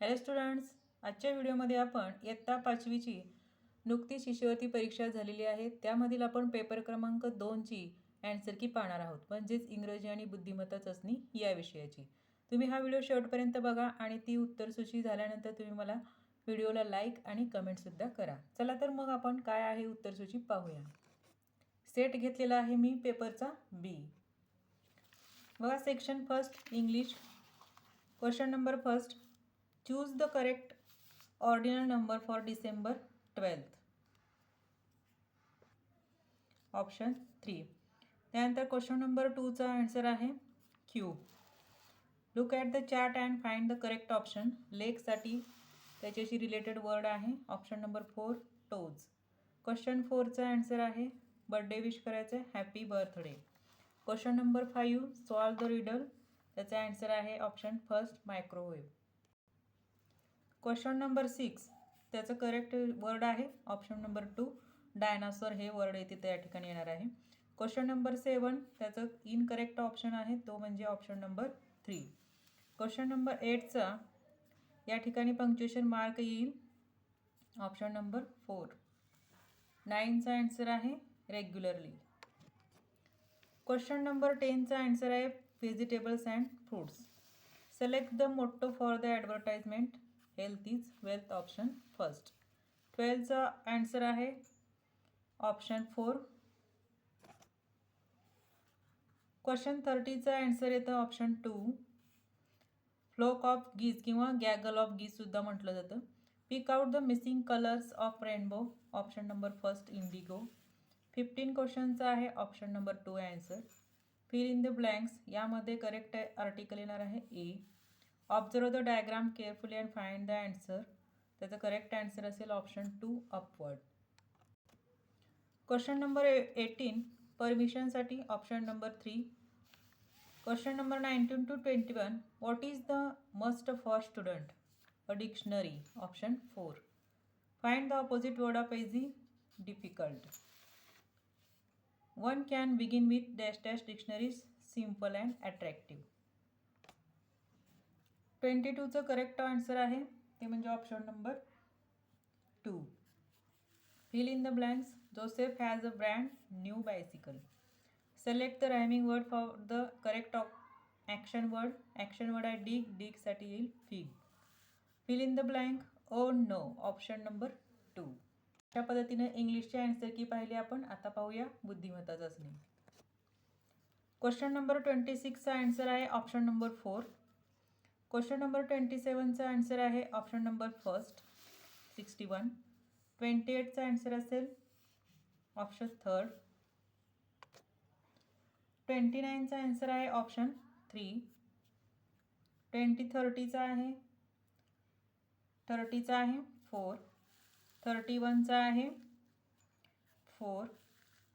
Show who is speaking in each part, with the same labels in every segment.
Speaker 1: Hello students आजच्या व्हिडिओमध्ये आपण इयत्ता पाचवीची नुकतीच शिष्यवृत्ती परीक्षा झालेली आहे. त्यामधील आपण पेपर क्रमांक दोनची अँसर की पाहणार आहोत. म्हणजेच इंग्रजी आणि बुद्धिमत्ता चाचणी या विषयाची. तुम्ही हा व्हिडिओ शेवटपर्यंत बघा आणि ती उत्तरसूची झाल्यानंतर तुम्ही मला व्हिडिओला लाईक आणि कमेंटसुद्धा करा. चला तर मग आपण काय आहे उत्तरसूची पाहूया. सेट घेतलेला आहे मी पेपरचा बी बघा section first English question number first choose the correct ordinal number for December twelfth option three त्यानंतर क्वेश्चन नंबर टूचा आन्सर आहे Q look at the chart and find the correct option लेगसाठी त्याच्याशी related word आहे. Option number four toes question फोरचा answer आहे. Birthday wish करायचं आहे happy birthday question number five solve the riddle त्याचा answer आहे option first microwave question number six. त्याचं correct word आहे. ऑप्शन नंबर टू डायनासोर हे वर्ड येते त्या ठिकाणी येणार आहे. क्वेश्चन नंबर सेवन त्याचं इनकरेक्ट ऑप्शन आहे तो म्हणजे option number three question number एटचा या ठिकाणी पंक्च्युएशन मार्क येईल. ऑप्शन नंबर फोर नाईनचा आन्सर आहे रेग्युलरली क्वेश्चन नंबर टेनचा ॲन्सर आहे vegetables and fruits select the motto for the advertisement health is wealth option first ट्वेल्थचा answer आहे ऑप्शन फोर क्वेश्चन थर्टीचा answer येतं option two flock of geese किंवा gaggle of गीजसुद्धा म्हटलं जातं. Pick out the missing colours of rainbow option number first indigo fifteen क्वेश्चनचा आहे option number two answer fill in the blanks यामध्ये correct article येणार आहे a observe the diagram carefully and find the answer त्याचं correct answer असेल option two upward question number eighteen परमिशनसाठी option number three question number nineteen two twenty one what is the must for student a dictionary option four find the opposite word of easy difficult one can begin with dash dash dictionaries simple and attractive twenty टूचं correct answer आहे. ते म्हणजे option number two fill in the blanks Joseph has a brand new bicycle select the rhyming word for the correct op action word action word आहे dig डिगसाठी येईल fig fill in the blank oh no option number two अशा पद्धतीनं इंग्लिशचे answer की पाहिले आपण. आता पाहूया बुद्धिमत्ता चाचणी क्वेश्चन नंबर ट्वेंटी सिक्सचा आन्सर आहे. Option number four question number twenty सेवनचा answer आहे option number first sixty one. Twenty एटचा answer असेल ऑप्शन थर्ड. ट्वेंटी नाईनचा आन्सर आहे ऑप्शन थ्री. ट्वेंटी थर्टीचा आहे थर्टीचा आहे फोर. थर्टी वनचा आहे फोर.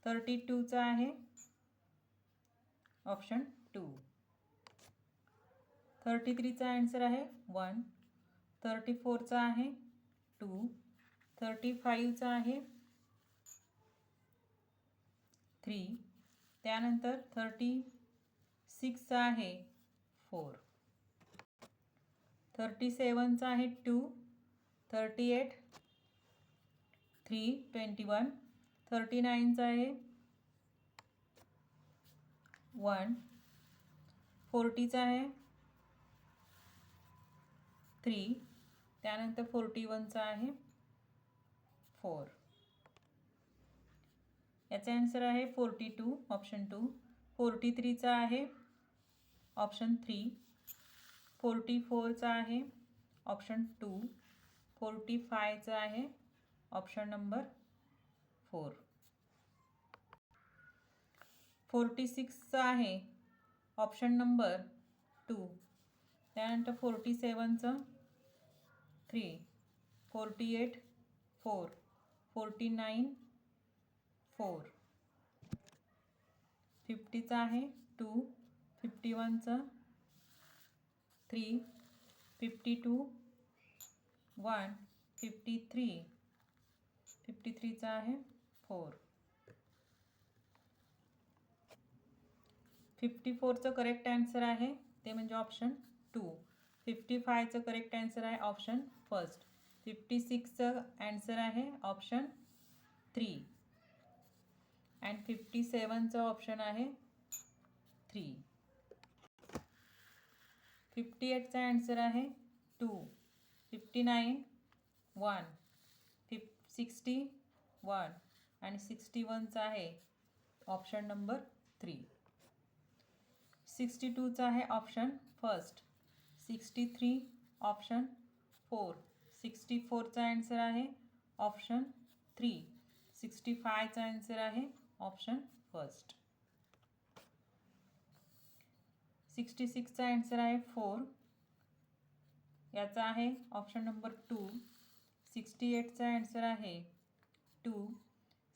Speaker 1: थर्टी टूचा आहे ऑप्शन टू. थर्टी थ्रीचा आन्सर आहे वन थर्टी फोरचा आहे टू थर्टी फाईव्हचा आहे थ्री त्यानंतर थर्टी सिक्सचा आहे फोर. थर्टी सेवनचा आहे two thirty eight three twenty one thirty नाईनचा आहे वन फोर्टीचा आहे थ्री त्यानंतर फोर्टी वनचा आहे फोर. याचा आन्सर आहे forty two option two forty थ्रीचा आहे ऑप्शन थ्री फोर्टी फोरचा आहे ऑप्शन टू फोर्टी फायचा आहे ऑप्शन नंबर फोर फोर्टी सिक्सचा आहे ऑप्शन नंबर टू त्यानंतर forty सेवनचं. Three forty eight four forty nine four. फिफ्टीचा आहे two. Fifty वनचं three. Fifty two one. Fifty three. Fifty थ्रीचा आहे फोर. फिफ्टी फोरचं करेक्ट आन्सर आहे ते म्हणजे ऑप्शन टू फिफ्टी फायचं करेक्ट ॲन्सर आहे ऑप्शन फर्स्ट फिफ्टी सिक्सचं ॲन्सर आहे ऑप्शन थ्री अँड फिफ्टी सेवनचं ऑप्शन आहे थ्री फिफ्टी एटचा ॲन्सर आहे टू फिफ्टी नाईन वन फिफ सिक्स्टी वन आणि सिक्स्टी वनचा आहे ऑप्शन नंबर थ्री सिक्स्टी टूचा आहे option first sixty three option four. Sixty फोरचा ॲन्सर आहे ऑप्शन थ्री. सिक्स्टी फायचा ॲन्सर आहे ऑप्शन फर्स्ट सिक्स्टी सिक्सचा ॲन्सर आहे फोर याचा आहे ऑप्शन नंबर टू सिक्स्टी एटचा ॲन्सर आहे टू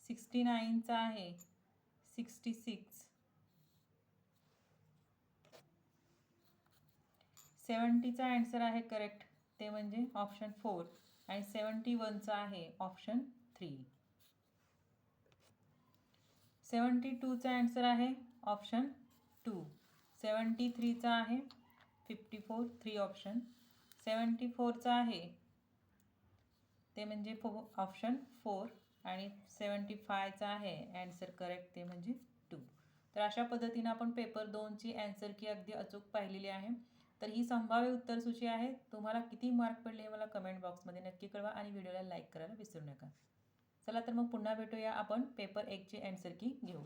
Speaker 1: सिक्स्टी नाईनचा आहे सिक्स्टी सिक्स. सेवन्टीचा ॲन्सर आहे करेक्ट ते म्हणजे ऑप्शन फोर आणि सेवन्टी वनचा आहे ऑप्शन थ्री सेवन्टी टूचा ॲन्सर आहे ऑप्शन टू सेवन्टी थ्रीचा आहे fifty four three option seventy फोरचा आहे ते म्हणजे फो ऑप्शन फोर आणि सेवन्टी फायचा आहे ॲन्सर करेक्ट ते म्हणजे टू तर अशा पद्धतीनं आपण पेपर दोनची ॲन्सर की अगदी अचूक पाहिलेली आहे. तर ही संभाव्य उत्तरसूची आहे. तुम्हाला किती मार्क पडले हे मला कमेंट बॉक्समध्ये नक्की कळवा आणि व्हिडिओला लाईक करायला विसरू नका. चला तर मग पुन्हा भेटूया आपण पेपर एकची अँसर की घेऊ